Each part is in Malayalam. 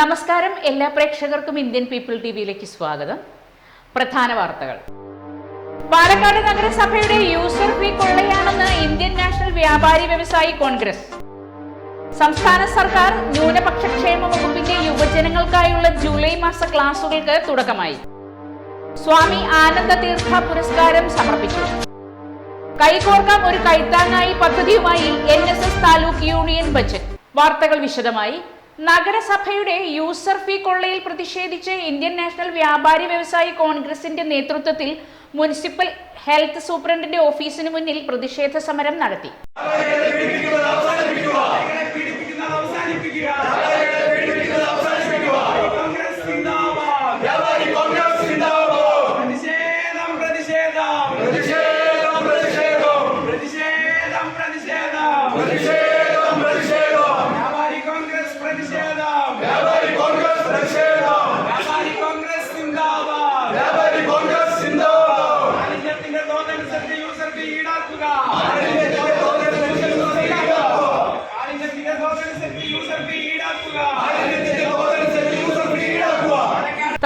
നമസ്കാരം. എല്ലാ പ്രേക്ഷകർക്കും ഇന്ത്യൻ പീപ്പിൾ ടി വിയിലേക്ക് സ്വാഗതം. പ്രധാന വാർത്തകൾ. പാലക്കാട് നഗരസഭയുടെ യൂസർ ഫീ കൊള്ളയാണെന്ന് ഇന്ത്യൻ നാഷണൽ വ്യാപാരി വ്യവസായി കോൺഗ്രസ്. സംസ്ഥാന സർക്കാർ ന്യൂനപക്ഷ ക്ഷേമ വകുപ്പിന്റെ യുവജനങ്ങൾക്കായുള്ള ജൂലൈ മാസ ക്ലാസുകൾക്ക് തുടക്കമായി. സ്വാമി ആനന്ദ തീർത്ഥ പുരസ്കാരം സമർപ്പിച്ചു. കൈകോർക്കാം ഒരു കൈത്താങ്ങായി പദ്ധതിയുമായി N S S taluk union budget. വാർത്തകൾ വിശദമായി. നഗരസഭയുടെ യൂസർ ഫീ കൊള്ളയിൽ പ്രതിഷേധിച്ച് ഇന്ത്യൻ നാഷണൽ വ്യാപാരി വ്യവസായി കോൺഗ്രസിന്റെ നേതൃത്വത്തിൽ മുനിസിപ്പൽ ഹെൽത്ത് സൂപ്രണ്ടിന്റെ ഓഫീസിന് മുന്നിൽ പ്രതിഷേധ സമരം നടത്തി.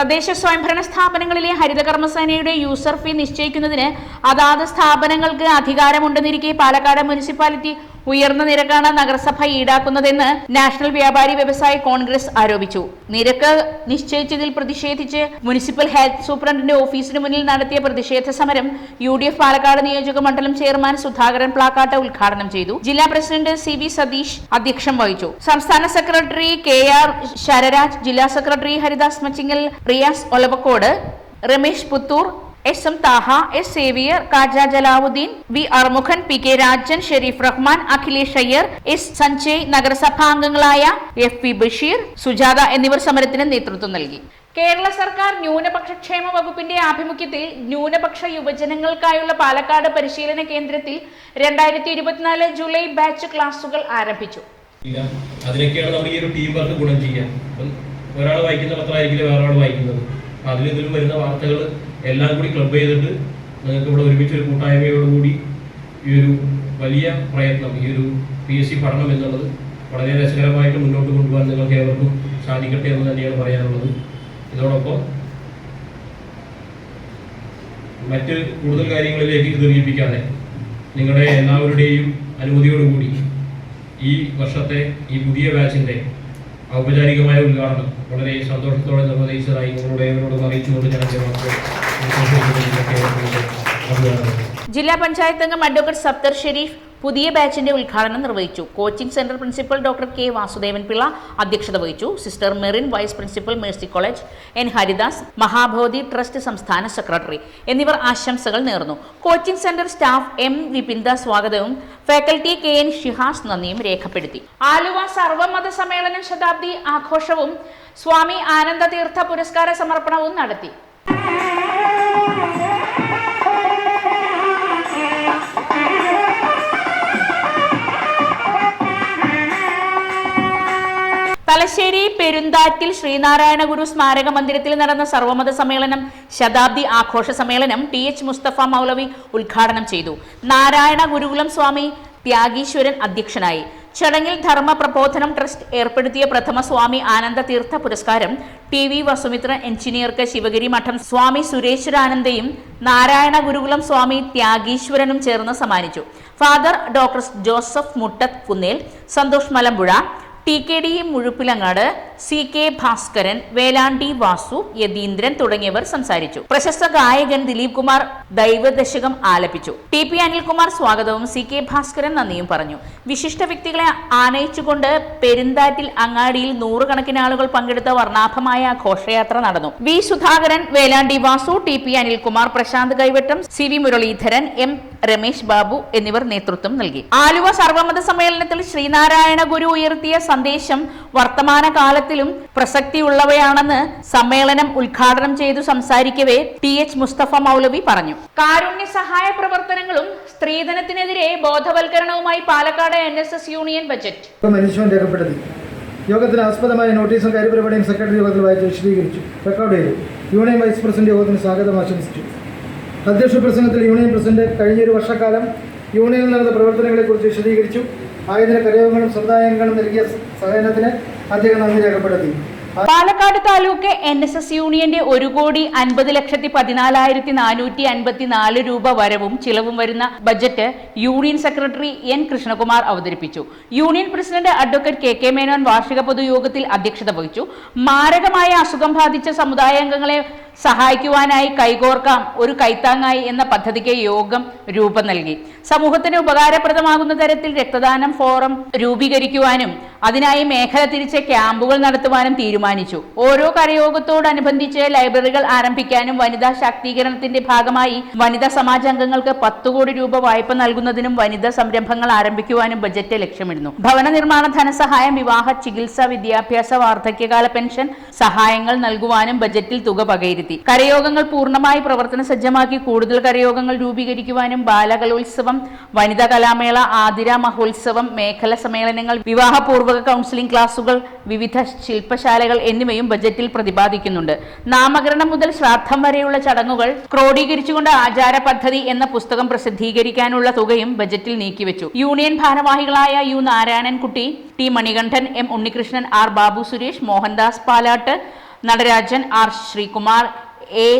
തദ്ദേശ സ്വയംഭരണ സ്ഥാപനങ്ങളിലെ ഹരിതകർമ്മസേനയുടെ യൂസർ ഫീ നിശ്ചയിക്കുന്നതിന് അതാത് സ്ഥാപനങ്ങൾക്ക് അധികാരമുണ്ടെന്നിരിക്കെ പാലക്കാട് മുനിസിപ്പാലിറ്റി ഉയർന്ന നിരക്കാണ് നഗരസഭ ഈടാക്കുന്നതെന്ന് നാഷണൽ വ്യാപാരി വ്യവസായി കോൺഗ്രസ് ആരോപിച്ചു. നിരക്ക് നിശ്ചയിച്ചതിൽ പ്രതിഷേധിച്ച് മുനിസിപ്പൽ ഹെൽത്ത് സൂപ്രണ്ടിന്റെ ഓഫീസിന് മുന്നിൽ നടത്തിയ പ്രതിഷേധ സമരം യു ഡി എഫ് പാലക്കാട് നിയോജക മണ്ഡലം ചെയർമാൻ സുധാകരൻ പ്ലാക്കാട്ട് ഉദ്ഘാടനം ചെയ്തു. ജില്ലാ പ്രസിഡന്റ് സി വി സതീഷ് അധ്യക്ഷം വഹിച്ചു. സംസ്ഥാന സെക്രട്ടറി കെ ആർ ശരരാജ് ജില്ലാ secretary Haridas Machingal Riyas Olavakkode Ramesh Puthur S M Thaha S Xavier Khaja Jalavuddin V Armukhan P K Rajan Sherif Rahman Akhilesh Iyer S Sanjay നഗരസഭാ അംഗങ്ങളായ എഫ് പി ബഷീർ സുജാത എന്നിവർ സമരത്തിന് നേതൃത്വം നൽകി. കേരള സർക്കാർ ന്യൂനപക്ഷ ക്ഷേമ വകുപ്പിന്റെ ആഭിമുഖ്യത്തിൽ ന്യൂനപക്ഷ യുവജനങ്ങൾക്കായുള്ള പാലക്കാട് പരിശീലന കേന്ദ്രത്തിൽ രണ്ടായിരത്തി ഇരുപത്തിനാല് ജൂലൈ ബാച്ച് ക്ലാസുകൾ ആരംഭിച്ചു. അതിനൊക്കെയാണ് നമ്മൾ ഈ ഒരു ടീം വർക്ക് ഗുണം ചെയ്യുക ഒരാൾ വായിക്കുന്ന പത്രമായിരിക്കില്ല വേറെ ആൾ വായിക്കുന്നത്. ഇതിലും വരുന്ന വാർത്തകൾ എല്ലാം കൂടി ക്ലബ് ചെയ്തിട്ട് നിങ്ങൾക്ക് ഇവിടെ ഒരുമിച്ച് ഒരു കൂട്ടായ്മയോടുകൂടി ഈ ഒരു വലിയ പ്രയത്നം ഈ ഒരു പി എസ് സി പഠനം എന്നുള്ളത് വളരെ രസകരമായിട്ട് മുന്നോട്ട് കൊണ്ടുപോകാൻ നിങ്ങൾക്ക് ഏവർക്കും സാധിക്കട്ടെ എന്ന് തന്നെയാണ് പറയാനുള്ളത്. ഇതോടൊപ്പം മറ്റ് കൂടുതൽ കാര്യങ്ങളിലേക്ക് ദീർഘിപ്പിക്കാതെ നിങ്ങളുടെ എല്ലാവരുടെയും അനുമതിയോടുകൂടി ഈ വർഷത്തെ ഈ പുതിയ ബാച്ചിന്റെ ഔപചാരികമായ ഉദ്ഘാടനം. വളരെ സന്തോഷത്തോടെ നിർവഹിച്ചതായി നിങ്ങളുടെ അറിയിച്ചുകൊണ്ട് ഞാൻ ജില്ലാ പഞ്ചായത്ത് അംഗം അഡ്വക്കേറ്റ് സപ്തർ ഷെരീഫ് പുതിയ ബാച്ചിന്റെ ഉദ്ഘാടനം നിർവഹിച്ചു. Coaching centre principal doctor K Vasudevan Pillai അധ്യക്ഷത വഹിച്ചു. Sister Merin vice principal Mercy college N Haridas Mahabodhi trust സംസ്ഥാന സെക്രട്ടറി എന്നിവർ ആശംസകൾ നേർന്നു. Coaching centre staff M Vipinda സ്വാഗതവും ഫാക്കൽറ്റി കെ എൻ ഷിഹാസ് നന്ദിയും രേഖപ്പെടുത്തി. ആലുവ സർവമത സമ്മേളനം ശതാബ്ദി ആഘോഷവും സ്വാമി ആനന്ദ തീർത്ഥ പുരസ്കാര സമർപ്പണവും നടത്തി. തലശ്ശേരി പെരുന്താറ്റിൽ ശ്രീനാരായണ ഗുരു സ്മാരക മന്ദിരത്തിൽ നടന്ന സർവമത സമ്മേളനം ശതാബ്ദി ആഘോഷ സമ്മേളനം ടി എച്ച് മുസ്തഫ മൗലവി ഉദ്ഘാടനം ചെയ്തു. നാരായണ ഗുരുകുലം സ്വാമി ത്യാഗീശ്വരൻ അധ്യക്ഷനായി. ചടങ്ങിൽ ധർമ്മ പ്രബോധനം ട്രസ്റ്റ് ഏർപ്പെടുത്തിയ പ്രഥമ സ്വാമി ആനന്ദ തീർത്ഥ പുരസ്കാരം ടി വി വസുമിത്ര എഞ്ചിനീയർക്ക് ശിവഗിരി മഠം സ്വാമി സുരേശ്വരാനന്ദയും നാരായണ ഗുരുകുലം സ്വാമി ത്യാഗീശ്വരനും ചേർന്ന് സമ്മാനിച്ചു. Father doctor Joseph Muttath Kunnel Santhosh Malampuzha T K D Muzhuppilangad C K Bhaskaran Velandi Vasu Yatheendran തുടങ്ങിയവർ സംസാരിച്ചു. പ്രശസ്ത ഗായകൻ ദിലീപ് കുമാർ ദൈവദശകം ആലപിച്ചു. ടി പി അനിൽകുമാർ സ്വാഗതവും സി കെ ഭാസ്കരൻ നന്ദിയും പറഞ്ഞു. വിശിഷ്ട വ്യക്തികളെ ആനയിച്ചുകൊണ്ട് പെരുന്താറ്റിൽ അങ്ങാടിയിൽ നൂറുകണക്കിന് ആളുകൾ പങ്കെടുത്ത വർണാഭമായ ഘോഷയാത്ര നടന്നു. V Sudhakaran Velandi Vasu T P Anilkumar Prashanth Kaivattam C V Muraleedharan M Ramesh Babu എന്നിവർ നേതൃത്വം നൽകി. ആലുവ സർവമത സമ്മേളനത്തിൽ ശ്രീനാരായണ ഗുരു ഉയർത്തിയ സന്ദേശം വർത്തമാന കാലത്തിലും പ്രസക്തിയുള്ളവയാണെന്ന് സമ്മേളനം ഉദ്ഘാടനം ചെയ്തു സംസാരിക്കവേ ടി എച്ച് മുസ്തഫ മൗലവി പറഞ്ഞു. കാരുണ്യ സഹായ പ്രവർത്തനങ്ങളും സ്ത്രീധനത്തിനെതിരെ ബോധവൽക്കരണവുമായി Palakkad N S S union budget. മനുഷ്യൻ രേഖപ്പെടുത്തി. യോഗത്തിന് ആസ്പദമായ നോട്ടീസും കാര്യപരിപാടിയും സെക്രട്ടറി യോഗത്തിൽ വായിച്ച് വിശദീകരിച്ചു. റെക്കോർഡ് ചെയ്തു. യൂണിയൻ വൈസ് പ്രസിഡന്റ് യോഗത്തിന് സ്വാഗതം ആശംസിച്ചു. അധ്യക്ഷ പ്രസംഗത്തിൽ യൂണിയൻ പ്രസിഡന്റ് കഴിഞ്ഞൊരു വർഷക്കാലം യൂണിയനിൽ നടന്ന പ്രവർത്തനങ്ങളെക്കുറിച്ച് വിശദീകരിച്ചു. ആയതിന് കരയോഗങ്ങളും സമുദായങ്ങളും നൽകിയ സഹകരണത്തിന് അദ്ദേഹം നന്ദി രേഖപ്പെടുത്തി. Palakkad taluk N S S യൂണിയന്റെ ഒരു കോടി അൻപത് ലക്ഷത്തി പതിനാലായിരത്തി നാനൂറ്റി അൻപത്തി നാല് രൂപ വരവും ചിലവും വരുന്ന budget union secretary N Krishnakumar അവതരിപ്പിച്ചു. Union president advocate K K Menon വാർഷിക പൊതുയോഗത്തിൽ അധ്യക്ഷത വഹിച്ചു. മാരകമായ അസുഖം ബാധിച്ച സമുദായാംഗങ്ങളെ സഹായിക്കുവാനായി കൈകോർക്കാം ഒരു കൈത്താങ്ങായി എന്ന പദ്ധതിക്ക് യോഗം രൂപം നൽകി. സമൂഹത്തിന് ഉപകാരപ്രദമാകുന്ന തരത്തിൽ രക്തദാനം ഫോറം രൂപീകരിക്കുവാനും അതിനായി മേഖല തിരിച്ച് ക്യാമ്പുകൾ നടത്തുവാനും തീരുമാനിച്ചു. ഓരോ കരയോഗത്തോടനുബന്ധിച്ച് ലൈബ്രറികൾ ആരംഭിക്കാനും വനിതാ ശാക്തീകരണത്തിന്റെ ഭാഗമായി വനിതാ സമാജ അംഗങ്ങൾക്ക് പത്ത് കോടി രൂപ വായ്പ നൽകുന്നതിനും വനിതാ സംരംഭങ്ങൾ ആരംഭിക്കുവാനും ബജറ്റ് ലക്ഷ്യമിടുന്നു. ഭവന നിർമ്മാണ ധനസഹായം വിവാഹ ചികിത്സ വിദ്യാഭ്യാസ വാർദ്ധക്യകാല പെൻഷൻ സഹായങ്ങൾ നൽകുവാനും ബജറ്റിൽ തുക പകയിരുത്തി കരയോഗങ്ങൾ പൂർണമായി പ്രവർത്തന സജ്ജമാക്കി കൂടുതൽ കരയോഗങ്ങൾ രൂപീകരിക്കുവാനും ബാലകലോത്സവം വനിതാ കലാമേള ആതിര മഹോത്സവം മേഖല സമ്മേളനങ്ങൾ വിവാഹപൂർവക കൗൺസിലിംഗ് ക്ലാസുകൾ വിവിധ ശില്പശാലകൾ എന്നിവയും ബജറ്റിൽ പ്രതിപാദിക്കുന്നുണ്ട്. നാമകരണം മുതൽ ശ്രാദ്ധം വരെയുള്ള ചടങ്ങുകൾ ക്രോഡീകരിച്ചുകൊണ്ട് ആചാര പദ്ധതി എന്ന പുസ്തകം പ്രസിദ്ധീകരിക്കാനുള്ള തുകയും ബജറ്റിൽ നീക്കിവെച്ചു. യൂണിയൻ ഭാരവാഹികളായ U Narayanankutty T Manikandan M Unnikrishnan R Babu Suresh Mohandas Palatt Natarajan R Sreekumar A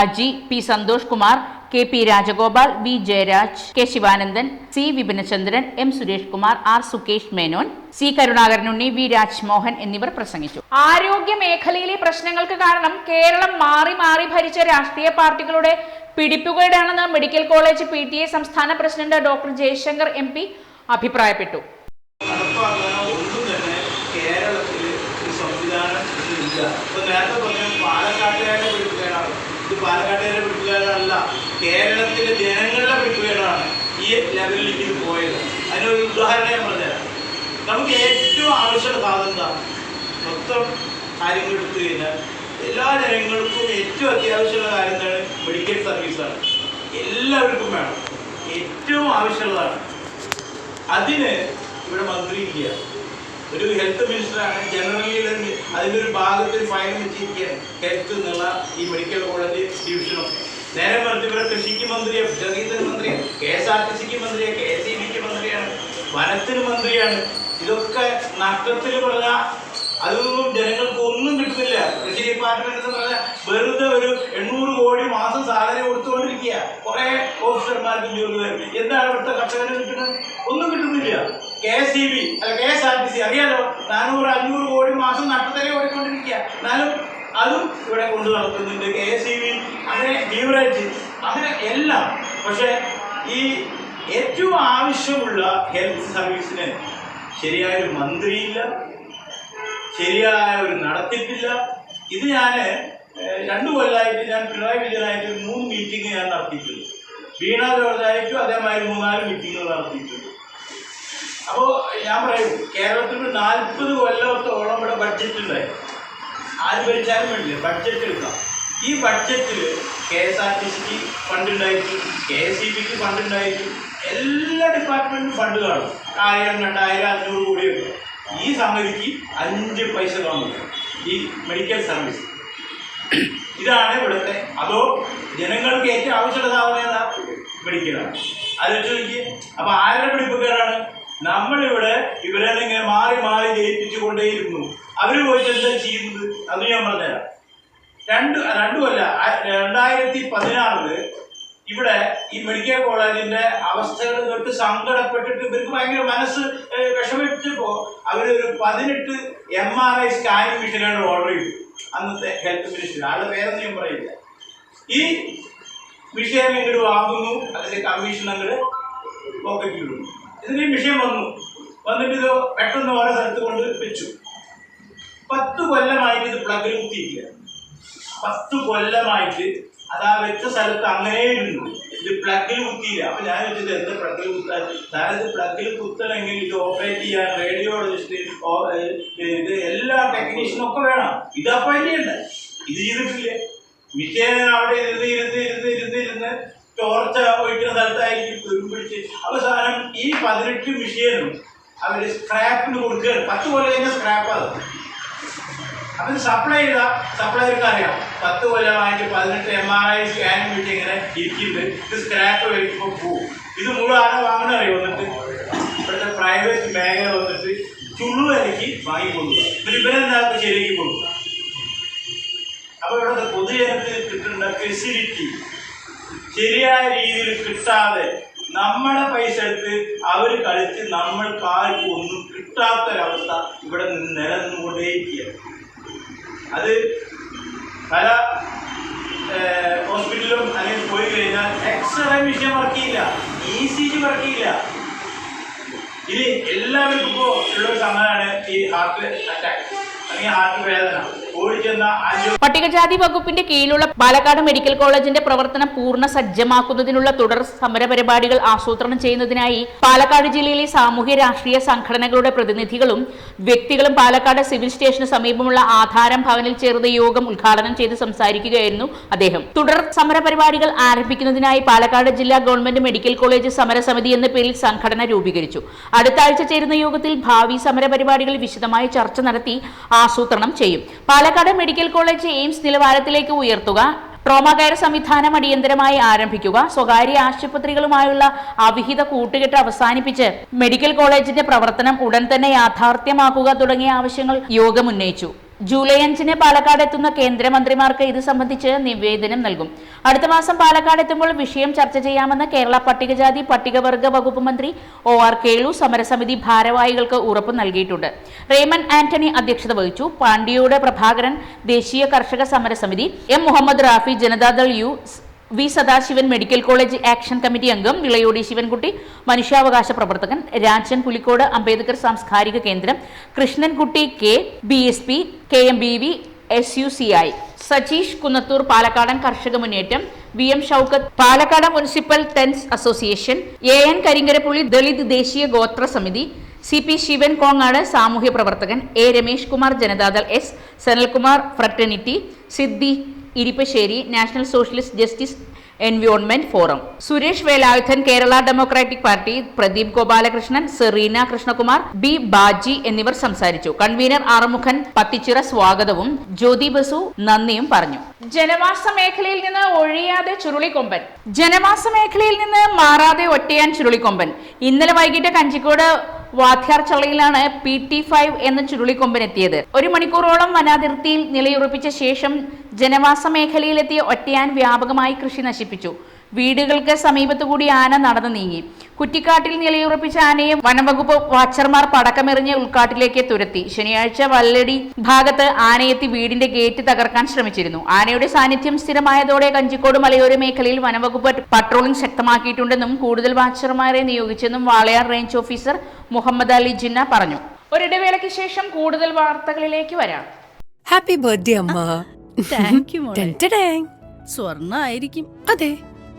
Aji P Santhosh Kumar K P Rajagopal V Jayaraj K Sivanandan C Vipinachandran M Suresh Kumar R Sukesh Menon C Karunakaran Unni V Rajmohan എന്നിവർ പ്രസംഗിച്ചു. ആരോഗ്യ മേഖലയിലെ പ്രശ്നങ്ങൾക്ക് കാരണം കേരളം മാറി മാറി ഭരിച്ച രാഷ്ട്രീയ പാർട്ടികളുടെ പിടിപ്പുകേടാണെന്ന് medical college P T A സംസ്ഥാന president doctor Jayashankar M P അഭിപ്രായപ്പെട്ടു. ഇല്ല. ഇപ്പൊ നേരത്തെ പറഞ്ഞ പാലക്കാട്ടുകാരെ പിടിപ്പുകേടാണ്. ഇത് പാലക്കാട്ടുകാരെ പിടിപ്പുകേടല്ല. കേരളത്തിലെ ജനങ്ങളുടെ പിടിപ്പുകേടാണ് ഈ ലെവലിലേക്ക് ഇത് പോയത്. അതിനൊരു ഉദാഹരണം ഞാൻ പറഞ്ഞുതരാം. നമുക്ക് ഏറ്റവും ആവശ്യമുള്ള സാധനം എന്താണ് മൊത്തം കാര്യങ്ങൾ എടുത്തു കഴിഞ്ഞാൽ എല്ലാ ജനങ്ങൾക്കും ഏറ്റവും അത്യാവശ്യമുള്ള കാര്യം എന്താണ്? മെഡിക്കൽ സർവീസാണ് എല്ലാവർക്കും വേണം. ഏറ്റവും ആവശ്യമുള്ളതാണ്. അതിന് ഇവിടെ മന്ത്രി ഇല്ല ഒരു ഹെൽത്ത് മിനിസ്റ്ററാണ് ജനറലി അതിന്റെ ഒരു ഭാഗത്തിൽ ഫയൽ വെച്ചിരിക്കുകയാണ്. ഹെൽത്ത് എന്നുള്ള ഈ മെഡിക്കൽ കോളേജ് ഡിവിഷനൊക്കെ നേരെ മറിച്ച് ഇവിടെ കൃഷിക്ക് മന്ത്രിയാണ് ജഗീന്ദ്രൻ മന്ത്രിയാണ് കെ എസ് ആർ ടി സിക്ക് മന്ത്രിയാണ് കെ എസ് ഇ ബിക്ക് മന്ത്രിയാണ് വനത്തിന് മന്ത്രിയാണ്. ഇതൊക്കെ നഷ്ടത്തിൽ പറഞ്ഞ അതൊന്നും ജനങ്ങൾക്ക് ഒന്നും കിട്ടുന്നില്ല. കൃഷി ഡിപ്പാർട്ട്മെന്റ് എന്ന് പറഞ്ഞാൽ വെറുതെ ഒരു എണ്ണൂറ് കോടി മാസം സാലറി കൊടുത്തുകൊണ്ടിരിക്കുക കുറെ ഓഫീസർമാർക്ക് ജോലി തരും എന്താണ് ഇവിടുത്തെ കർഷകന് കിട്ടുന്നത്? ഒന്നും കിട്ടുന്നില്ല. കെ എസ് ഇ ബി അല്ല K S R T C അറിയാലോ? നാനൂറ് അഞ്ഞൂറ് കോടി മാസം നഷ്ടത്തിലേ ഓടിക്കൊണ്ടിരിക്കുക എന്നാലും അതും ഇവിടെ കൊണ്ടു നടക്കുന്നുണ്ട് കെ എസ് ഇ ബി. അങ്ങനെ ബീവറേജ് അങ്ങനെ എല്ലാം. പക്ഷേ ഈ ഏറ്റവും ആവശ്യമുള്ള ഹെൽത്ത് സർവീസിന് ശരിയായ ഒരു മന്ത്രിയില്ല ശരിയായ ഒരു നടത്തിപ്പില്ല. ഇത് ഞാൻ രണ്ടു കൊല്ലമായിട്ട് ഞാൻ പിണറായി വിജയനായിട്ട് മൂന്ന് മീറ്റിംഗ് ഞാൻ നടത്തിയിട്ടുണ്ട്. വീണ ജോർജായിട്ടും അതേമാതിരി മൂന്നാൽ മീറ്റിങ്ങുകൾ നടത്തിയിട്ടുണ്ട്. അപ്പോൾ ഞാൻ പറയും കേരളത്തിൽ നാൽപ്പത് കൊല്ലത്തോളം ഇവിടെ ബഡ്ജറ്റ് ഉണ്ടായി. ആര് ഭരിച്ചാലും വേണ്ടില്ല ബഡ്ജറ്റ് എടുക്കാം. ഈ ബഡ്ജറ്റിൽ കെ എസ് ആർ ടി സിക്ക് ഫണ്ട് ഉണ്ടായിരിക്കും കെ എസ് ഇ ബിക്ക് ഫണ്ട് ഉണ്ടായിരിക്കും എല്ലാ ഡിപ്പാർട്ട്മെന്റും ഫണ്ട് കാണും. ആയിരം രണ്ടായിരം അഞ്ഞൂറ് കോടിയൊക്കെ. ഈ സമിതിക്ക് അഞ്ച് പൈസ കാണുന്നു ഈ മെഡിക്കൽ സർവീസ് ഇതാണ് ഇവിടുത്തെ. അതോ ജനങ്ങൾക്ക് ഏറ്റവും ആവശ്യമുള്ള സാധനം ഏതാ മെഡിക്കലാണ് ആലോചിച്ച് നോക്കി അപ്പൊ ആരുടെ പിടിപ്പുകാരാണ് നമ്മളിവിടെ ഇവരെ ഇങ്ങനെ മാറി മാറി ജയിപ്പിച്ചു കൊണ്ടേയിരുന്നു അവർ പോയിട്ട് എന്താ ചെയ്യുന്നത്? അത് ഞാൻ പറഞ്ഞുതരാം. രണ്ട് രണ്ടുമല്ല രണ്ടായിരത്തി പതിനാറിൽ ഇവിടെ ഈ മെഡിക്കൽ കോളേജിന്റെ അവസ്ഥകൾ തൊട്ട് സങ്കടപ്പെട്ടിട്ട് ഇവർക്ക് ഭയങ്കര മനസ്സ് വിഷമിച്ചപ്പോ ഒരു പതിനെട്ട് എം ആർ ഐ സ്കാനിങ് മെഷീനുകൾ ഓർഡർ ചെയ്തു. അന്നത്തെ ഹെൽത്ത് മിനിസ്റ്റർ ആളുടെ പേരൊന്നും ഞാൻ പറയില്ല. ഈ വിഷയം ഇങ്ങോട്ട് വാങ്ങുന്നു അതിന്റെ കമ്മീഷൻ അങ്ങോട്ട് ഇതിന് ഈ വിഷയം വന്നു. വന്നിട്ട് ഇത് പെട്ടെന്ന് ഓരോ സ്ഥലത്ത് കൊണ്ട് വെച്ചു. പത്ത് കൊല്ലമായിട്ട് ഇത് പ്ലഗിൽ കുത്തിയില്ല പത്ത് കൊല്ലമായിട്ട് അത് ആ വെച്ച സ്ഥലത്ത് അങ്ങനെ ഇരുന്നു. ഇത് പ്ലഗിൽ കുത്തിയില്ല. അപ്പൊ ഞാൻ വെച്ചത് എന്ത് പ്ലഗിൽ കുത്താൻ? അതായത് പ്ലഗിൽ കുത്തണമെങ്കിൽ ഇത് ഓപ്പറേറ്റ് ചെയ്യാൻ റേഡിയോളജിസ്റ്റ് ഇത് എല്ലാ ടെക്നീഷ്യനും ഒക്കെ വേണം. ഇത് അപ്പോയിന്റ് ഇത് ചെയ്തിട്ടില്ല. വിജയൻ അവിടെ ഇരുന്ന് ഇരുന്ന് ഇരുന്ന് ഇരുന്ന് ഇരുന്ന് ടോർച്ച പോയിട്ട് സ്ഥലത്തായിരിക്കും തുരുമ്പിടിച്ച് അവസാനം ഈ പതിനെട്ട് മിഷീനും അവർ സ്ക്രാപ്പിന് കൊടുക്കുകയാണ്. പത്ത് കൊല്ലം കഴിഞ്ഞാൽ സ്ക്രാപ്പ് അത്. അവന് സപ്ലൈ ചെയ്ത സപ്ലൈക്കാരെയാണ് പത്ത് കൊല്ലമായിട്ട് പതിനെട്ട് എം ആർ ഐ സ്കാനും വീട്ടിൽ ഇങ്ങനെ ഇരിക്കുന്നുണ്ട്. ഇത് സ്ക്രാപ്പ് വരുമ്പോൾ പോവും. ഇത് മുഴുവൻ ആരാ വാങ്ങണ അറിയോ വന്നിട്ട് ഇവിടുത്തെ പ്രൈവറ്റ് മേഖല വന്നിട്ട് ചുള്ളു വിലയ്ക്ക് വാങ്ങിക്കൊള്ളുക എന്നിട്ട് ഇവരെന്താക്കും ശരിയാക്കി കൊടുക്കുക അപ്പോൾ ഇവിടുത്തെ പൊതുജനത്തിന് കിട്ടേണ്ട ഫെസിലിറ്റി ശരിയായ രീതിയിൽ കിട്ടാതെ നമ്മുടെ പൈസ എടുത്ത് അവർ കളിച്ച് നമ്മൾ ആർക്കും ഒന്നും കിട്ടാത്തൊരവസ്ഥ ഇവിടെ നിന്ന് നിലനിന്നുകൊണ്ടേയിരിക്കുകയാണ്. അത് പല ഹോസ്പിറ്റലിലും അല്ലെങ്കിൽ പോയി കഴിഞ്ഞാൽ എക്സ്റേ മെഷീൻ വർക്ക് ചെയ്യില്ല. ഇ സി ജി വർക്ക് ചെയ്യില്ല. ഇത് എല്ലാവർക്കും ഇപ്പോൾ ഉള്ളൊരു സമയമാണ് ഈ ഹാർട്ട് അറ്റാക്ക് പട്ടികജാതി വകുപ്പിന്റെ കീഴിലുള്ള പാലക്കാട് മെഡിക്കൽ കോളേജിന്റെ പ്രവർത്തനം പൂർണ സജ്ജമാക്കുന്നതിനുള്ള തുടർ സമരപരിപാടികൾ ആസൂത്രണം ചെയ്യുന്നതിനായി പാലക്കാട് ജില്ലയിലെ സാമൂഹ്യ രാഷ്ട്രീയ സംഘടനകളുടെ പ്രതിനിധികളും വ്യക്തികളും പാലക്കാട് സിവിൽ സ്റ്റേഷന് സമീപമുള്ള ആധാരം ഭവനിൽ ചേർന്ന യോഗം ഉദ്ഘാടനം ചെയ്ത് സംസാരിക്കുകയായിരുന്നു അദ്ദേഹം. തുടർ സമരപരിപാടികൾ ആരംഭിക്കുന്നതിനായി പാലക്കാട് ജില്ലാ ഗവൺമെന്റ് മെഡിക്കൽ കോളേജ് സമരസമിതി എന്ന പേരിൽ സംഘടന രൂപീകരിച്ചു. അടുത്ത ആഴ്ച ചേരുന്ന യോഗത്തിൽ ഭാവി സമരപരിപാടികൾ വിശദമായി ചർച്ച നടത്തി ആസൂത്രണം ചെയ്യും. പാലക്കാട് മെഡിക്കൽ കോളേജ് എയിംസ് നിലവാരത്തിലേക്ക് ഉയർത്തുക ട്രോമ കെയർ സംവിധാനം അടിയന്തരമായി ആരംഭിക്കുക സ്വകാര്യ ആശുപത്രികളുമായുള്ള അവിഹിത കൂട്ടുകെട്ട് അവസാനിപ്പിച്ച് മെഡിക്കൽ കോളേജിന്റെ പ്രവർത്തനം ഉടൻ തന്നെ യാഥാർത്ഥ്യമാക്കുക തുടങ്ങിയ ആവശ്യങ്ങൾ യോഗം ഉന്നയിച്ചു. ജൂലൈ അഞ്ചിന് പാലക്കാട് എത്തുന്ന കേന്ദ്രമന്ത്രിമാർക്ക് ഇത് സംബന്ധിച്ച് നിവേദനം നൽകും. അടുത്ത മാസം പാലക്കാട് എത്തുമ്പോൾ വിഷയം ചർച്ച ചെയ്യാമെന്ന് കേരള പട്ടികജാതി പട്ടികവർഗ വകുപ്പ് മന്ത്രി ഒ ആർ കേളു സമരസമിതി ഭാരവാഹികൾക്ക് ഉറപ്പ് നൽകിയിട്ടുണ്ട്. റേമൻ ആന്റണി അധ്യക്ഷത വഹിച്ചു. പാണ്ഡ്യയുടെ പ്രഭാകരൻ ദേശീയ കർഷക സമരസമിതി M Muhammad Rafi Janata Dal U V Sadasivan medical college action committee അംഗം വിളയോടി ശിവൻകുട്ടി മനുഷ്യാവകാശ പ്രവർത്തകൻ രാജൻ പുലിക്കോട് അംബേദ്കർ സാംസ്കാരിക കേന്ദ്രം Krishnankutty K B S P K M B V S U C I. Sajeesh Kunnathur പാലക്കാടൻ കർഷക മുന്നേറ്റം V M Shoukath Palakkad municipal tenants association A N Karinkarappully Dalit ദേശീയ ഗോത്ര സമിതി സി പി ശിവൻ കോങ്ങാട് സാമൂഹ്യ പ്രവർത്തകൻ A Ramesh Kumar Janata Dal S Sanalkumar fraternity Siddhi Irippassery national socialist justice environment forum. Suresh Velayudhan Kerala democratic party Pradeep Gopalakrishnan Sereena Krishnakumar B Baji എന്നിവർ സംസാരിച്ചു. കൺവീനർ ആറുമുഖൻ പത്തിച്ചിറ സ്വാഗതവും ജ്യോതി ബസു നന്ദിയും പറഞ്ഞു. ജനവാസ മേഖലയിൽ നിന്ന് ഒഴിയാതെ ചുരുളിക്കൊമ്പൻ. ജനവാസ മേഖലയിൽ നിന്ന് മാറാതെ ഒറ്റയാൻ ചുരുളിക്കൊമ്പൻ. ഇന്നലെ വൈകിട്ട് കഞ്ചിക്കോട് വാധ്യാർ ചളയിലാണ് പി ടി ഫൈവ് എന്ന ചുരുളിക്കൊമ്പൻ എത്തിയത് ഒരു മണിക്കൂറോളം വനാതിർത്തിയിൽ നിലയുറപ്പിച്ച ശേഷം ജനവാസ മേഖലയിലെത്തിയ ഒറ്റയാൻ വ്യാപകമായി കൃഷി നശിപ്പിച്ചു. വീടുകൾക്ക് സമീപത്തുകൂടി ആന നടന്നു നീങ്ങി. കുറ്റിക്കാട്ടിൽ നിലയുറപ്പിച്ച ആനയെ വനംവകുപ്പ് വാച്ചർമാർ പടക്കമെറിഞ്ഞ് ഉൾക്കാട്ടിലേക്ക് തുരത്തി. ശനിയാഴ്ച വല്ലടി ഭാഗത്ത് ആനയെത്തി വീടിന്റെ ഗേറ്റ് തകർക്കാൻ ശ്രമിച്ചിരുന്നു. ആനയുടെ സാന്നിധ്യം സ്ഥിരമായതോടെ കഞ്ചിക്കോട് മലയോര മേഖലയിൽ വനംവകുപ്പ് പട്രോളിംഗ് ശക്തമാക്കിയിട്ടുണ്ടെന്നും കൂടുതൽ വാച്ചർമാരെ നിയോഗിച്ചെന്നും വാളയാർ റേഞ്ച് ഓഫീസർ മുഹമ്മദ് അലി ജിന്ന പറഞ്ഞു. ഒരിടവേളയ്ക്ക് ശേഷം കൂടുതൽ വാർത്തകളിലേക്ക് വരാം. ഹാപ്പി ബർത്ത്ഡേ അമ്മ. താങ്ക് യു ടെഡാങ്. സ്വർണായിരിക്കും. അതെ.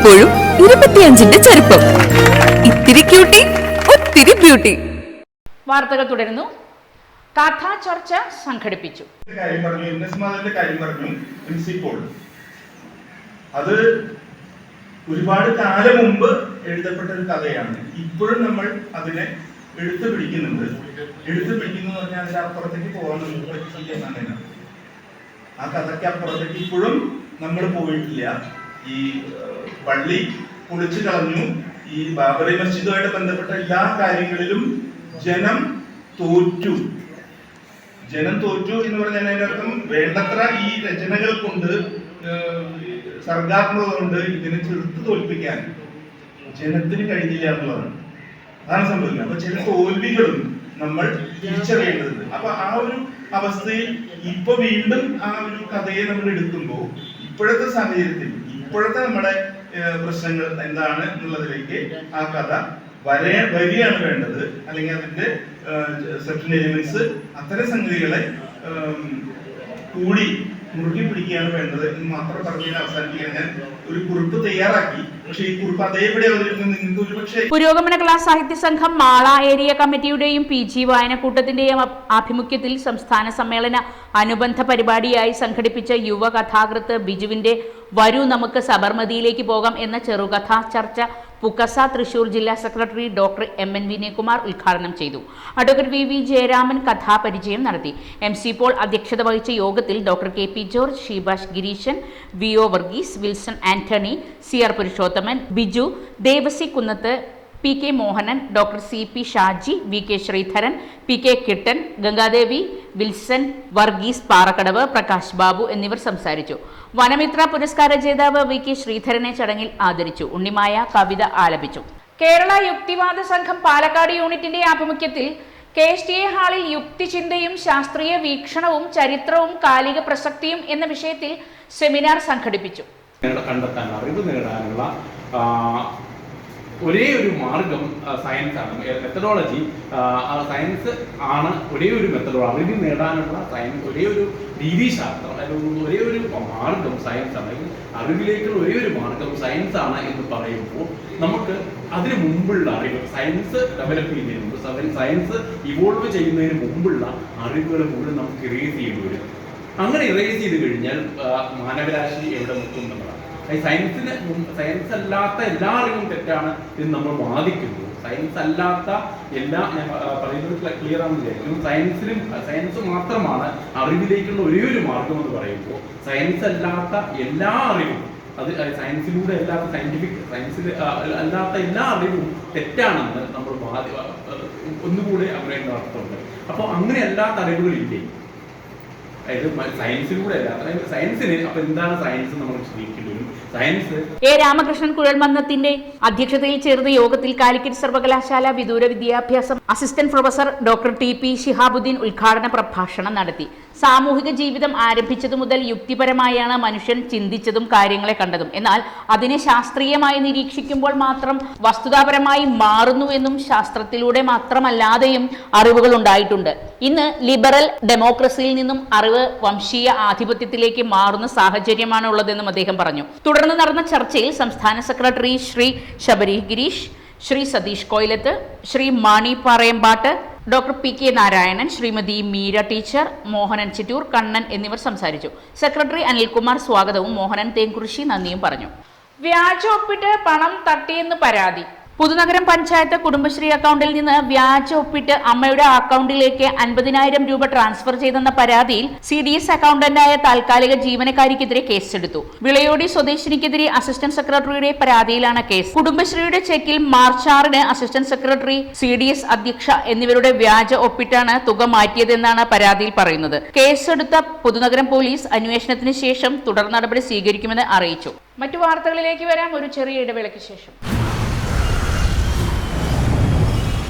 ഇപ്പോഴും ഇരുപത്തിയഞ്ചിന്റെ ചെറുപ്പം ഇത്തിരി ക്യൂട്ടി ഒത്തിരി ബ്യൂട്ടി വാർത്തകൾ തുടരുന്നു. കഥാ ചർച്ച സംഘടിപ്പിച്ചു. പ്രിൻസിപ്പോൾ അത് ഒരുപാട് കാലം മുമ്പ് എഴുതപ്പെട്ട ഒരു കഥയാണ്. ഇപ്പോഴും നമ്മൾ അതിനെ എടുത്തു പിടിക്കുന്നുണ്ട്. എടുത്തു പിടിക്കുന്നു എന്ന് പറഞ്ഞാൽ അതിന്റെ അപ്പുറത്തേക്ക് പോകാൻ നമുക്ക് പറ്റില്ല എന്നാണ്. ആ കഥയ്ക്ക് അപ്പുറത്തേക്ക് ഇപ്പോഴും നമ്മൾ പോയിട്ടില്ല. ഈ പള്ളി പൊളിച്ചു കളഞ്ഞു ഈ ബാബറി മസ്ജിദുമായിട്ട് ബന്ധപ്പെട്ട എല്ലാ കാര്യങ്ങളിലും ജനം തോറ്റു. ജനം തോറ്റു എന്ന് പറഞ്ഞാൽ അതിന്റെ അർത്ഥം വേണ്ടത്ര ഈ രചനകൾ കൊണ്ട് സർഗാത്മകത കൊണ്ട് ഇതിനെ ചെറുത്ത് തോൽപ്പിക്കാൻ ജനത്തിന് കഴിഞ്ഞില്ല എന്നുള്ളതാണ്. അതാണ് സംഭവിക്കുന്നത്. അപ്പൊ ചില തോൽവികളും നമ്മൾ തിരിച്ചറിയേണ്ടതുണ്ട്. അപ്പൊ ആ ഒരു അവസ്ഥയിൽ ഇപ്പൊ വീണ്ടും ആ ഒരു കഥയെ നമ്മൾ എടുക്കുമ്പോൾ ഇപ്പോഴത്തെ സാഹചര്യത്തിൽ ഇപ്പോഴത്തെ നമ്മുടെ പ്രശ്നങ്ങൾ എന്താണ് എന്നുള്ളതിലേക്ക് ആ കഥ വരയ വരികയാണ് വേണ്ടത്. അല്ലെങ്കിൽ അതിന്റെ സെപ്റ്റൻ എലിമെന്റ്സ് അത്തരം സംഗതികളെ കൂടി മുറുകി പിടിക്കുകയാണ് വേണ്ടത് എന്ന് മാത്രം പറഞ്ഞു അവസാനിപ്പിക്കാൻ ഞാൻ ഒരു കുറിപ്പ് തയ്യാറാക്കി. പക്ഷെ ഈ കുറിപ്പ് അതേപടി അവതരിപ്പിക്കുന്നത് നിങ്ങൾക്ക് ഒരു പക്ഷേ പുരോഗമന കലാ സാഹിത്യ സംഘം മാള ഏരിയ കമ്മിറ്റിയുടെയും പി ജി വായനക്കൂട്ടത്തിന്റെയും ആഭിമുഖ്യത്തിൽ സംസ്ഥാന സമ്മേളന അനുബന്ധ പരിപാടിയായി സംഘടിപ്പിച്ച യുവ കഥാകൃത്ത് ബിജുവിന്റെ വരൂ നമുക്ക് സബർമതിയിലേക്ക് പോകാം എന്ന ചെറുകഥാ ചർച്ച പുക്കസ തൃശൂർ ജില്ലാ secretary doctor M N Vinayakumar ഉദ്ഘാടനം ചെയ്തു. അഡ്വക്കേറ്റ് വി വി ജയരാമൻ കഥാപരിചയം നടത്തി. എം സി പോൾ അധ്യക്ഷത വഹിച്ച യോഗത്തിൽ doctor K P George Sheebash Gireesan V O Varghese Wilson Antony C R Purushothaman Biju Devassy Kunnath P K Mohanan doctor C P Shaji V K Sreedharan P K Kittan Gangadevi Wilson Varghese Parakkadavu Prakash Babu എന്നിവർ സംസാരിച്ചു. വനമിത്ര പുരസ്കാര ജേതാവ് വി കെ ശ്രീധരനെ ചടങ്ങിൽ ആദരിച്ചു. ഉണ്ണിമായ കവിത ആലപിച്ചു. കേരള യുക്തിവാദ സംഘം പാലക്കാട് യൂണിറ്റിന്റെ ആഭിമുഖ്യത്തിൽ കെ എസ് ടി എ ഹാളിൽ യുക്തിചിന്തയും ശാസ്ത്രീയ വീക്ഷണവും ചരിത്രവും കാലിക പ്രസക്തിയും എന്ന വിഷയത്തിൽ സെമിനാർ സംഘടിപ്പിച്ചു. കണ്ടെത്താൻ അറിവ് നേടാനുള്ള ഒരേ ഒരു മാർഗം സയൻസ് ആണ്. മെത്തഡോളജി സയൻസ് ആണ് ഒരേ ഒരു മെത്തഡോളജി അറിവ് നേടാനുള്ള സയൻസ് ഒരേ ഒരു രീതിശാസ്ത്രം അല്ലെങ്കിൽ ഒരേ ഒരു മാർഗം സയൻസ് ആണ്. അല്ലെങ്കിൽ അറിവിലേക്കുള്ള ഒരേ ഒരു മാർഗം സയൻസ് ആണ് എന്ന് പറയുമ്പോൾ നമുക്ക് അതിനു മുമ്പുള്ള അറിവ് സയൻസ് ഡെവലപ്പ് ചെയ്യുന്നതിന് മുമ്പ് സയൻസ് ഇവോൾവ് ചെയ്യുന്നതിന് മുമ്പുള്ള അറിവുകൾ മുഴുവൻ നമുക്ക് ഇറേസ് ചെയ്യേണ്ടി വരും. അങ്ങനെ ഇറേസ് ചെയ്ത് കഴിഞ്ഞാൽ മാനവരാശി എവിടെ നിൽക്കും എന്നുള്ളതാണ്. സയൻസിന് സയൻസ് അല്ലാത്ത എല്ലാ അറിവും തെറ്റാണ് എന്ന് നമ്മൾ വാദിക്കുന്നു. സയൻസ് അല്ലാത്ത എല്ലാ ഞാൻ പറയുന്നത് ക്ലിയർ ആണെന്ന് വിചാരിക്കുന്നു. സയൻസിലും സയൻസ് മാത്രമാണ് അറിവിലേക്കുള്ള ഒരേ ഒരു മാർഗം എന്ന് പറയുമ്പോൾ സയൻസ് അല്ലാത്ത എല്ലാ അറിവും അത് സയൻസിലൂടെ അല്ലാത്ത സയന്റിഫിക് സയൻസിൽ അല്ലാത്ത എല്ലാ അറിവും തെറ്റാണെന്ന് നമ്മൾ ഒന്നുകൂടെ അവരുടെ അർത്ഥമുണ്ട് അപ്പോൾ അങ്ങനെ അല്ലാത്ത അറിവുകളില്ലേ? അതായത് സയൻസിന് അപ്പൊ എന്താണ് നമ്മൾ എ രാമകൃഷ്ണൻ കുഴൽമന്നത്തിന്റെ അധ്യക്ഷതയിൽ ചേർന്ന യോഗത്തിൽ കാലിക്കറ്റ് സർവകലാശാല വിദൂര വിദ്യാഭ്യാസം assistant professor doctor T P Shihabuddin ഉദ്ഘാടന പ്രഭാഷണം നടത്തി. സാമൂഹിക ജീവിതം ആരംഭിച്ചതു മുതൽ യുക്തിപരമായാണ് മനുഷ്യൻ ചിന്തിച്ചതും കാര്യങ്ങളെ കണ്ടതും. എന്നാൽ അതിനെ ശാസ്ത്രീയമായി നിരീക്ഷിക്കുമ്പോൾ മാത്രം വസ്തുതാപരമായി മാറുന്നു എന്നും ശാസ്ത്രത്തിലൂടെ മാത്രമല്ലാതെയും അറിവുകൾ ഉണ്ടായിട്ടുണ്ട്. ഇന്ന് ലിബറൽ ഡെമോക്രസിയിൽ നിന്നും അറിവ് വംശീയ ആധിപത്യത്തിലേക്ക് മാറുന്ന സാഹചര്യമാണ് ഉള്ളതെന്നും അദ്ദേഹം പറഞ്ഞു. തുടർന്ന് നടന്ന ചർച്ചയിൽ സംസ്ഥാന secretary Shri Sabari Gireesh Shri Satheesh Koyilath Shri Mani Parayambattu doctor P K Narayanan Shrimati Meera teacher Mohanan Chittur Kannan എന്നിവർ സംസാരിച്ചു. സെക്രട്ടറി അനിൽകുമാർ സ്വാഗതവും മോഹനൻ തേങ്കുറിശി നന്ദിയും പറഞ്ഞു. വ്യാജ ഒപ്പിട്ട് പണം തട്ടിയെന്ന് പരാതി. പുതുനഗരം പഞ്ചായത്ത് കുടുംബശ്രീ അക്കൗണ്ടിൽ നിന്ന് വ്യാജ ഒപ്പിട്ട് അമ്മയുടെ അക്കൗണ്ടിലേക്ക് അൻപതിനായിരം രൂപ ട്രാൻസ്ഫർ ചെയ്തെന്ന പരാതിയിൽ സി ഡി എസ് അക്കൗണ്ടന്റായ താൽക്കാലിക ജീവനക്കാരിക്കെതിരെ കേസെടുത്തു. വിളയോടി സ്വദേശിനിക്കെതിരെ അസിസ്റ്റന്റ് സെക്രട്ടറിയുടെ പരാതിയിലാണ് കേസ്. കുടുംബശ്രീയുടെ ചെക്കിൽ മാർച്ച് ആറിന് assistant secretary C D S അധ്യക്ഷ എന്നിവരുടെ വ്യാജ ഒപ്പിട്ടാണ് തുക മാറ്റിയതെന്നാണ് പരാതിയിൽ പറയുന്നത്. കേസെടുത്ത പുതുനഗരം പോലീസ് അന്വേഷണത്തിന് ശേഷം തുടർ നടപടി സ്വീകരിക്കുമെന്ന് അറിയിച്ചു. മറ്റു വാർത്തകളിലേക്ക് വരാം. ഒരു ചെറിയ ഇടവേളയ്ക്ക് ശേഷം.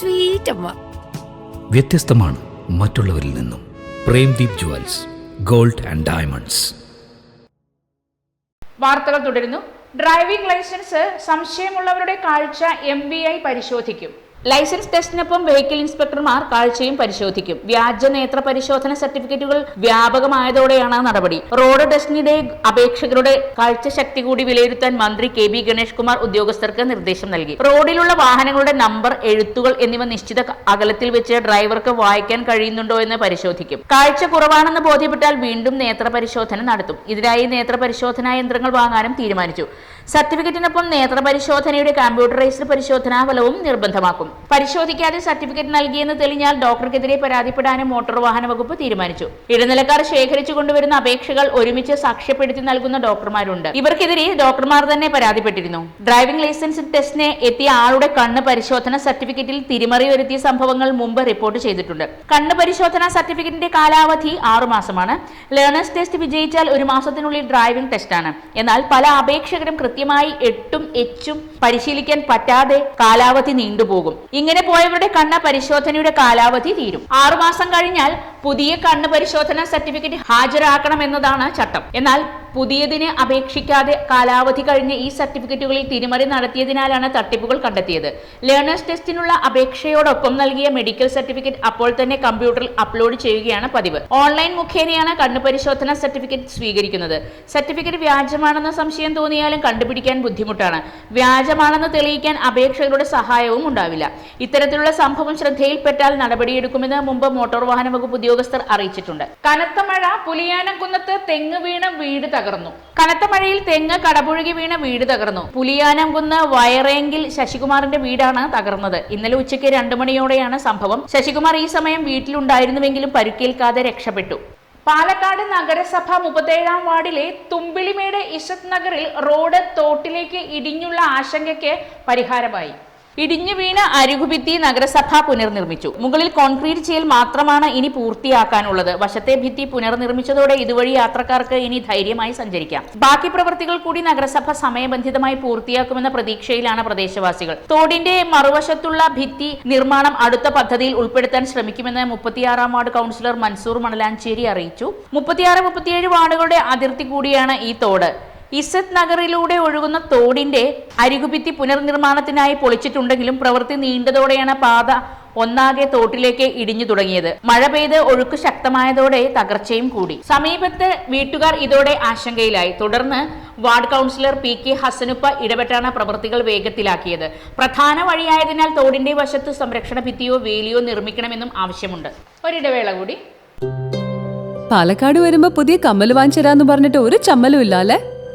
സ്വീറ്റ് അമ്മ വ്യത്യസ്തമാണ് മറ്റുള്ളവരിൽ നിന്നും. Premdeep jewels gold and diamonds. വാർത്തകൾ തുടരുന്നു. ഡ്രൈവിംഗ് ലൈസൻസ് സംശയമുള്ളവരുടെ കാഴ്ച എം ബി ഐ പരിശോധിക്കും. ലൈസൻസ് ടെസ്റ്റിനൊപ്പം വെഹിക്കിൾ ഇൻസ്പെക്ടർമാർ കാഴ്ചയും പരിശോധിക്കും. വ്യാജ നേത്ര പരിശോധന സർട്ടിഫിക്കറ്റുകൾ വ്യാപകമായതോടെയാണ് നടപടി. റോഡ് ടെസ്റ്റിനിടെ അപേക്ഷകരുടെ കാഴ്ച ശക്തി കൂടി വിലയിരുത്താൻ മന്ത്രി കെ ബി ഗണേഷ് കുമാർ ഉദ്യോഗസ്ഥർക്ക് നിർദ്ദേശം നൽകി. റോഡിലുള്ള വാഹനങ്ങളുടെ നമ്പർ എഴുത്തുകൾ എന്നിവ നിശ്ചിത അകലത്തിൽ വെച്ച് ഡ്രൈവർക്ക് വായിക്കാൻ കഴിയുന്നുണ്ടോ എന്ന് പരിശോധിക്കും. കാഴ്ച കുറവാണെന്ന് ബോധ്യപ്പെട്ടാൽ വീണ്ടും നേത്ര പരിശോധന നടത്തും. ഇതിനായി നേത്ര പരിശോധനാ യന്ത്രങ്ങൾ വാങ്ങാനും തീരുമാനിച്ചു. സർട്ടിഫിക്കറ്റിനൊപ്പം നേത്ര പരിശോധനയുടെ കമ്പ്യൂട്ടറൈസ്ഡ് പരിശോധനാ ഫലവും നിർബന്ധമാക്കും. പരിശോധിക്കാതെ സർട്ടിഫിക്കറ്റ് നൽകിയെന്ന് തെളിഞ്ഞാൽ ഡോക്ടർക്കെതിരെ പരാതിപ്പെടാനും മോട്ടോർ വാഹന വകുപ്പ് തീരുമാനിച്ചു. ഇടനിലക്കാർ ശേഖരിച്ചു കൊണ്ടുവരുന്ന അപേക്ഷകൾ ഒരുമിച്ച് സാക്ഷ്യപ്പെടുത്തി നൽകുന്ന ഡോക്ടർമാരുണ്ട്. ഇവർക്കെതിരെ ഡോക്ടർമാർ തന്നെ പരാതിപ്പെട്ടിരുന്നു. ഡ്രൈവിംഗ് ലൈസൻസ് ടെസ്റ്റിന് എത്തിയ ആളുടെ കണ്ണ് പരിശോധന സർട്ടിഫിക്കറ്റിൽ തിരിമറി വരുത്തിയ സംഭവങ്ങൾ മുമ്പ് റിപ്പോർട്ട് ചെയ്തിട്ടുണ്ട്. കണ്ണ് പരിശോധന സർട്ടിഫിക്കറ്റിന്റെ കാലാവധി ആറു മാസമാണ്. ലേണേഴ്സ് ടെസ്റ്റ് വിജയിച്ചാൽ ഒരു മാസത്തിനുള്ളിൽ ഡ്രൈവിംഗ് ടെസ്റ്റാണ്. എന്നാൽ പല അപേക്ഷകരും കൃത്യമായി എട്ടും എച്ചും പരിശീലിക്കാൻ പറ്റാതെ കാലാവധി നീണ്ടുപോകും. ഇങ്ങനെ പോയവരുടെ കണ്ണ് പരിശോധനയുടെ കാലാവധി തീരും. ആറുമാസം കഴിഞ്ഞാൽ പുതിയ കണ്ണ് പരിശോധന സർട്ടിഫിക്കറ്റ് ഹാജരാക്കണം ഹാജരാക്കണമെന്നതാണ് ചട്ടം. എന്നാൽ പുതിയതിന് അപേക്ഷിക്കാതെ കാലാവധി കഴിഞ്ഞ ഈ സർട്ടിഫിക്കറ്റുകളിൽ തിരിമറി നടത്തിയതിനാലാണ് തട്ടിപ്പുകൾ കണ്ടെത്തിയത്. ലേണേഴ്സ് ടെസ്റ്റിനുള്ള അപേക്ഷയോടൊപ്പം നൽകിയ മെഡിക്കൽ സർട്ടിഫിക്കറ്റ് അപ്പോൾ തന്നെ കമ്പ്യൂട്ടറിൽ അപ്ലോഡ് ചെയ്യുകയാണ് പതിവ്. ഓൺലൈൻ മുഖേനയാണ് കണ്ണു പരിശോധന സർട്ടിഫിക്കറ്റ് സ്വീകരിക്കുന്നത്. സർട്ടിഫിക്കറ്റ് വ്യാജമാണെന്ന സംശയം തോന്നിയാലും കണ്ടുപിടിക്കാൻ ബുദ്ധിമുട്ടാണ്. വ്യാജമാണെന്ന് തെളിയിക്കാൻ അപേക്ഷകരുടെ സഹായവും ഉണ്ടാവില്ല. ഇത്തരത്തിലുള്ള സംഭവം ശ്രദ്ധയിൽപ്പെട്ടാൽ നടപടിയെടുക്കുമെന്ന് മുമ്പ് മോട്ടോർ വാഹന വകുപ്പ് ഉദ്യോഗസ്ഥർ അറിയിച്ചിട്ടുണ്ട്. കനത്ത മഴ പുലിയാനംകുന്നത്ത് തെങ്ങ് വീണ് വീട് തകർന്നു. കനത്ത മഴയിൽ തെങ്ങ് കടപുഴകി വീണ വീട് തകർന്നു. പുലിയാനംകുന്ന് വയറേങ്കിൽ ശശികുമാറിന്റെ വീടാണ് തകർന്നത്. ഇന്നലെ ഉച്ചയ്ക്ക് രണ്ടു മണിയോടെയാണ് സംഭവം. ശശികുമാർ ഈ സമയം വീട്ടിലുണ്ടായിരുന്നുവെങ്കിലും പരുക്കേൽക്കാതെ രക്ഷപ്പെട്ടു. പാലക്കാട് നഗരസഭ മുപ്പത്തേഴാം വാർഡിലെ തുമ്പിളിമേട് ഇഷത് നഗറിൽ റോഡ് തോട്ടിലേക്ക് ഇടിഞ്ഞുള്ള ആശങ്കയ്ക്ക് പരിഹാരമായി. ഇടിഞ്ഞു വീണ അരികുഭിത്തി നഗരസഭ പുനർനിർമ്മിച്ചു. മുകളിൽ കോൺക്രീറ്റ് ചെയ്യൽ മാത്രമാണ് ഇനി പൂർത്തിയാക്കാനുള്ളത്. വശത്തെ ഭിത്തി പുനർനിർമ്മിച്ചതോടെ ഇതുവഴി യാത്രക്കാർക്ക് ഇനി ധൈര്യമായി സഞ്ചരിക്കാം. ബാക്കി പ്രവൃത്തികൾ കൂടി നഗരസഭ സമയബന്ധിതമായി പൂർത്തിയാക്കുമെന്ന പ്രതീക്ഷയിലാണ് പ്രദേശവാസികൾ. തോടിന്റെ മറുവശത്തുള്ള ഭിത്തി നിർമ്മാണം അടുത്ത പദ്ധതിയിൽ ഉൾപ്പെടുത്താൻ ശ്രമിക്കുമെന്ന് മുപ്പത്തിയാറാം വാർഡ് കൗൺസിലർ മൻസൂർ മണലാഞ്ചേരി അറിയിച്ചു. മുപ്പത്തിയാറ് മുപ്പത്തിയേഴ് വാർഡുകളുടെ അതിർത്തി കൂടിയാണ് ഈ തോട്. ഇസത്ത് നഗറിലൂടെ ഒഴുകുന്ന തോടിന്റെ അരികുഭിത്തി പുനർനിർമ്മാണത്തിനായി പൊളിച്ചിട്ടുണ്ടെങ്കിലും പ്രവൃത്തി നീണ്ടതോടെയാണ് പാത ഒന്നാകെ തോട്ടിലേക്ക് ഇടിഞ്ഞു തുടങ്ങിയത്. മഴ പെയ്ത് ഒഴുക്ക് ശക്തമായതോടെ തകർച്ചയും കൂടി. സമീപത്ത് വീട്ടുകാർ ഇതോടെ ആശങ്കയിലായി. തുടർന്ന് ward councillor P K Hasanuppa ഇടപെട്ടാണ് പ്രവൃത്തികൾ വേഗത്തിലാക്കിയത്. പ്രധാന വഴിയായതിനാൽ തോടിന്റെ വശത്ത് സംരക്ഷണ ഭിത്തിയോ വേലിയോ നിർമ്മിക്കണമെന്നും ആവശ്യമുണ്ട്. ഒരിടവേള കൂടി. പാലക്കാട് വരുമ്പോ പുതിയ കമ്മൽ വാങ്ങിച്ചരാന്ന് പറഞ്ഞിട്ട് ഒരു ചമ്മലും ഇല്ല അല്ലെ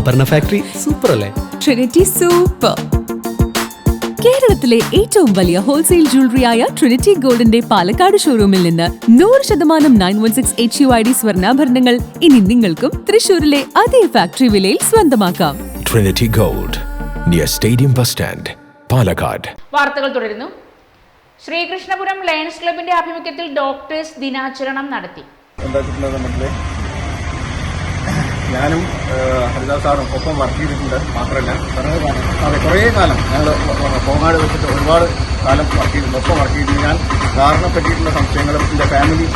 ആഭരണ ഫാക്ടറി സൂപ്പർ അല്ലേ ട്രിനിറ്റി സൂപ്പർ കേരളത്തിലെ ഏറ്റവും വലിയ ഹോൾസെയിൽ ജ്വല്ലറിയായ ട്രിനിറ്റി ഗോൾഡിന്റെ പാലക്കാട് ഷോറൂമിൽ നിന്ന് നൂറ് ശതമാനം nine one six H U I D സ്വർണാഭരണങ്ങൾ ഇനി നിങ്ങൾക്കും തൃശൂരിലെ അതേ ഫാക്ടറി വിലയിൽ സ്വന്തമാക്കാം. Trinity gold near stadium bus stand Palakkad വാർത്തകൾ തുടരുന്നു. ശ്രീകൃഷ്ണപുരം ലയൺസ് ക്ലബിന്റെ ആഭിമുഖ്യത്തിൽ ഡോക്ടേഴ്സ് ദിനാചരണം നടത്തി. ഞാനും ഹരിദാസ് സാറും ഒപ്പം വർക്ക് ചെയ്തിട്ടുണ്ട്. മാത്രമല്ല അതെ കുറേ കാലം ഞങ്ങൾ പോങ്ങാട് വെച്ചിട്ട് ഒരുപാട് കാലം വർക്ക് ചെയ്തിട്ടുണ്ട്. ഒപ്പം വർക്ക് ചെയ്തിട്ട് ഞാൻ സാറിനെ പറ്റിയിട്ടുള്ള സംശയങ്ങളും എന്റെ ഫാമിലി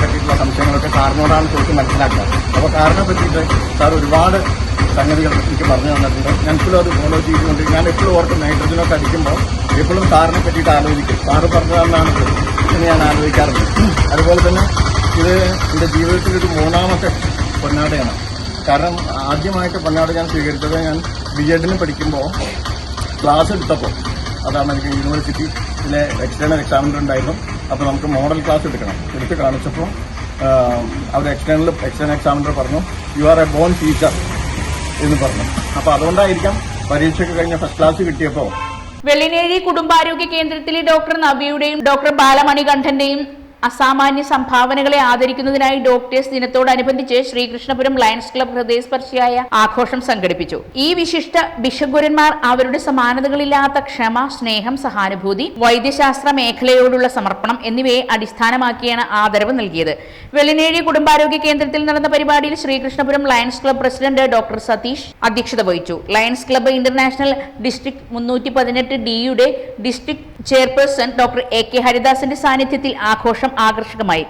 പറ്റിയിട്ടുള്ള സംശയങ്ങളൊക്കെ സാറിനോടാണ് ചോദിച്ച് മനസ്സിലാക്കുക. അപ്പോൾ സാറിനെ പറ്റിയിട്ട് സാർ ഒരുപാട് സംഗതികൾ എനിക്ക് പറഞ്ഞു തന്നിട്ടുണ്ട്. ഞാൻ ഇപ്പോഴും അത് ഫോളോ ചെയ്തുകൊണ്ട് ഞാൻ എപ്പോഴും ഓർക്കും നൈട്രജനൊക്കെ അടിക്കുമ്പോൾ എപ്പോഴും സാറിനെ പറ്റിയിട്ട് ആലോചിക്കും. സാറ് പറഞ്ഞതാണ് ഇങ്ങനെ ഞാൻ ആലോചിക്കാറുണ്ട്. അതുപോലെ തന്നെ ഇത് എന്റെ ജീവിതത്തിൽ ഒരു മൂന്നാമത്തെ പൊന്നാടയാണ്. കാരണം ആദ്യമായിട്ട് പൊന്നാട് ഞാൻ സ്വീകരിച്ചത് ഞാൻ ബി എഡിന് പഠിക്കുമ്പോൾ ക്ലാസ് എടുത്തപ്പോൾ അതാണ് എനിക്ക് യൂണിവേഴ്സിറ്റിയിലെ എക്സ്റ്റേണൽ എക്സാമിനർ ഉണ്ടായിരുന്നു. അപ്പോൾ നമുക്ക് മോഡൽ ക്ലാസ് എടുക്കണം. എടുത്ത് കാണിച്ചപ്പോൾ അവർ എക്സ്റ്റേണൽ എക്സ്റ്റേണൽ എക്സാമിനർ പറഞ്ഞു you are a born teacher എന്ന് പറഞ്ഞു. അപ്പോൾ അതുകൊണ്ടായിരിക്കാം പരീക്ഷയ്ക്ക് കഴിഞ്ഞ ഫസ്റ്റ് ക്ലാസ് കിട്ടിയപ്പോൾ വെള്ളിനേഴി കുടുംബാരോഗ്യ കേന്ദ്രത്തിലെ ഡോക്ടർ നബിയുടെയും ഡോക്ടർ ബാലമണികണ്ഠന്റെയും അസാമാന്യ സംഭാവനകളെ ആദരിക്കുന്നതിനായി ഡോക്ടേഴ്സ് ദിനത്തോടനുബന്ധിച്ച് ശ്രീകൃഷ്ണപുരം ലയൺസ് ക്ലബ് ഹൃദയസ്പർശിയായ ആഘോഷം സംഘടിപ്പിച്ചു. ഈ വിശിഷ്ട ബിഷഗുരന്മാർ അവരുടെ സമാനതകളില്ലാത്ത ക്ഷമ സ്നേഹം സഹാനുഭൂതി വൈദ്യശാസ്ത്ര മേഖലയോടുള്ള സമർപ്പണം എന്നിവയെ അടിസ്ഥാനമാക്കിയാണ് ആദരവ് നൽകിയത്. വെള്ളിനേഴി കുടുംബാരോഗ്യ കേന്ദ്രത്തിൽ നടന്ന പരിപാടിയിൽ Sreekrishnapuram Lions Club president doctor Satheesh അധ്യക്ഷത വഹിച്ചു. ലയൺസ് ക്ലബ് ഇന്റർനാഷണൽ ഡിസ്ട്രിക്ട് മുന്നൂറ്റി പതിനെട്ട് ഡിയുടെ district chairperson doctor A K ഹരിദാസിന്റെ സാന്നിധ്യത്തിൽ ആഘോഷം ആകർഷകമായി.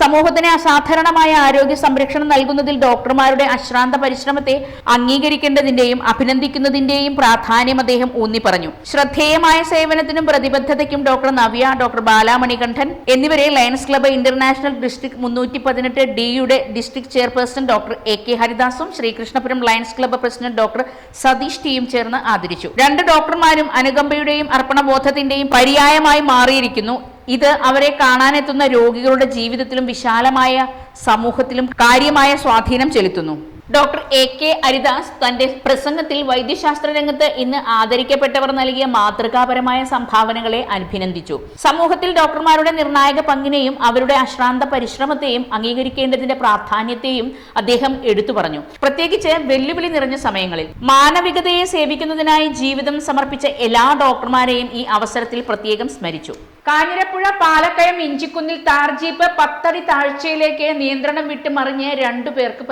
സമൂഹത്തിന് അസാധാരണമായ ആരോഗ്യ സംരക്ഷണം നൽകുന്നതിൽ ഡോക്ടർമാരുടെ അശ്രാന്ത പരിശ്രമത്തെ അംഗീകരിക്കേണ്ടതിന്റെയും അഭിനന്ദിക്കുന്നതിന്റെയും പ്രാധാന്യം അദ്ദേഹം ഊന്നി പറഞ്ഞു ശ്രദ്ധേയമായ സേവനത്തിനും പ്രതിബദ്ധതയ്ക്കും ഡോക്ടർ നവ്യ ഡോക്ടർ ബാലാമണികണ്ഠൻ എന്നിവരെ ലയൺസ് ക്ലബ് ഇന്റർനാഷണൽ ഡിസ്ട്രിക്ട് മുന്നൂറ്റി പതിനെട്ട് ഡിയുടെ district chairperson doctor A K ഹരിദാസും Sreekrishnapuram Lions Club president doctor Satheesh ടിയും ചേർന്ന് ആദരിച്ചു. രണ്ട് ഡോക്ടർമാരും അനുകമ്പയുടെയും അർപ്പണബോധത്തിന്റെയും പര്യായമായി മാറിയിരിക്കുന്നു. ഇത് അവരെ കാണാനെത്തുന്ന രോഗികളുടെ ജീവിതത്തിലും വിശാലമായ സമൂഹത്തിലും കാര്യമായ സ്വാധീനം ചെലുത്തുന്നു. ഡോക്ടർ എ കെ അരിദാസ് തന്റെ പ്രസംഗത്തിൽ വൈദ്യശാസ്ത്ര രംഗത്ത് ഇന്ന് ആദരിക്കപ്പെട്ടവർ നൽകിയ മാതൃകാപരമായ സംഭാവനകളെ അഭിനന്ദിച്ചു. സമൂഹത്തിൽ ഡോക്ടർമാരുടെ നിർണായക പങ്കിനെയും അവരുടെ അശ്രാന്ത പരിശ്രമത്തെയും അംഗീകരിക്കേണ്ടതിന്റെ പ്രാധാന്യത്തെയും അദ്ദേഹം എടുത്തു പറഞ്ഞു. പ്രത്യേകിച്ച് വെല്ലുവിളി നിറഞ്ഞ സമയങ്ങളിൽ. മാനവികതയെ സേവിക്കുന്നതിനായി ജീവിതം സമർപ്പിച്ച എല്ലാ ഡോക്ടർമാരെയും ഈ അവസരത്തിൽ പ്രത്യേകം സ്മരിച്ചു. കാഞ്ഞിരപ്പുഴ പാലക്കയം ഇഞ്ചിക്കുന്നിൽ താർജീപ്പ് പത്തടി താഴ്ചയിലേക്ക് നിയന്ത്രണം വിട്ട് മറിഞ്ഞ് രണ്ടു പേർക്ക്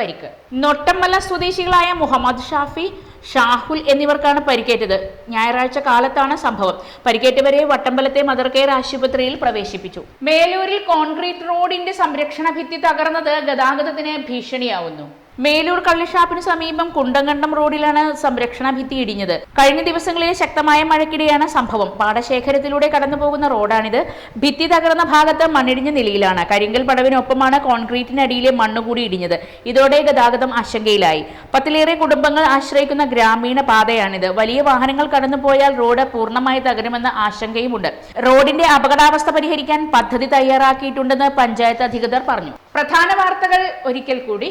പരിക്ക് നൊട്ടമ്മല സ്വദേശികളായ മുഹമ്മദ് ഷാഫി ഷാഹുൽ എന്നിവർക്കാണ് പരിക്കേറ്റത്. ഞായറാഴ്ച കാലത്താണ് സംഭവം. പരിക്കേറ്റവരെ വട്ടമ്പലത്തെ മദർ കെയർ ആശുപത്രിയിൽ പ്രവേശിപ്പിച്ചു. മേലൂരിൽ കോൺക്രീറ്റ് റോഡിന്റെ സംരക്ഷണ ഭിത്തി തകർന്നത് ഗതാഗതത്തിന് ഭീഷണിയാവുന്നു. മേലൂർ കള്ളിഷാപ്പിനു സമീപം കുണ്ടങ്കണ്ടം റോഡിലാണ് സംരക്ഷണ ഭിത്തി ഇടിഞ്ഞത്. കഴിഞ്ഞ ദിവസങ്ങളിലെ ശക്തമായ മഴയ്ക്കിടെയാണ് സംഭവം. പാടശേഖരത്തിലൂടെ കടന്നുപോകുന്ന റോഡാണിത്. ഭിത്തി തകർന്ന ഭാഗത്ത് മണ്ണിടിഞ്ഞ നിലയിലാണ്. കരിങ്കൽ പടവിനൊപ്പമാണ് കോൺക്രീറ്റിനടിയിലെ മണ്ണുകൂടി ഇടിഞ്ഞത്. ഇതോടെ ഗതാഗതം ആശങ്കയിലായി. പത്തിലേറെ കുടുംബങ്ങൾ ആശ്രയിക്കുന്ന ഗ്രാമീണ പാതയാണിത്. വലിയ വാഹനങ്ങൾ കടന്നുപോയാൽ റോഡ് പൂർണമായി തകരുമെന്ന ആശങ്കയുമുണ്ട്. റോഡിന്റെ അപകടാവസ്ഥ പരിഹരിക്കാൻ പദ്ധതി തയ്യാറാക്കിയിട്ടുണ്ടെന്ന് പഞ്ചായത്ത് അധികൃതർ പറഞ്ഞു. പ്രധാന വാർത്തകൾ ഒരിക്കൽ കൂടി.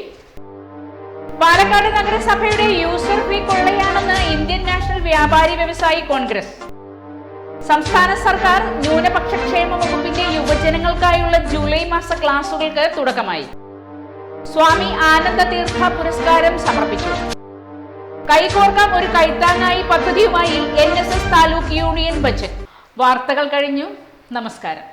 പാലക്കാട് നഗരസഭയുടെ യൂസർ ഫീ കൊള്ളയാണെന്ന് ഇന്ത്യൻ നാഷണൽ വ്യാപാരി വ്യവസായി കോൺഗ്രസ്. സംസ്ഥാന സർക്കാർ ന്യൂനപക്ഷ ക്ഷേമ വകുപ്പിന്റെ യുവജനങ്ങൾക്കായുള്ള ജൂലൈ മാസ ക്ലാസുകൾക്ക് തുടക്കമായി. സ്വാമി ആനന്ദ തീർത്ഥ പുരസ്കാരം സമർപ്പിച്ചു. കൈകോർക്കാം ഒരു കൈത്താങ്ങായി പദ്ധതിയുമായി N S S taluk union budget. വാർത്തകൾ കഴിഞ്ഞു. നമസ്കാരം.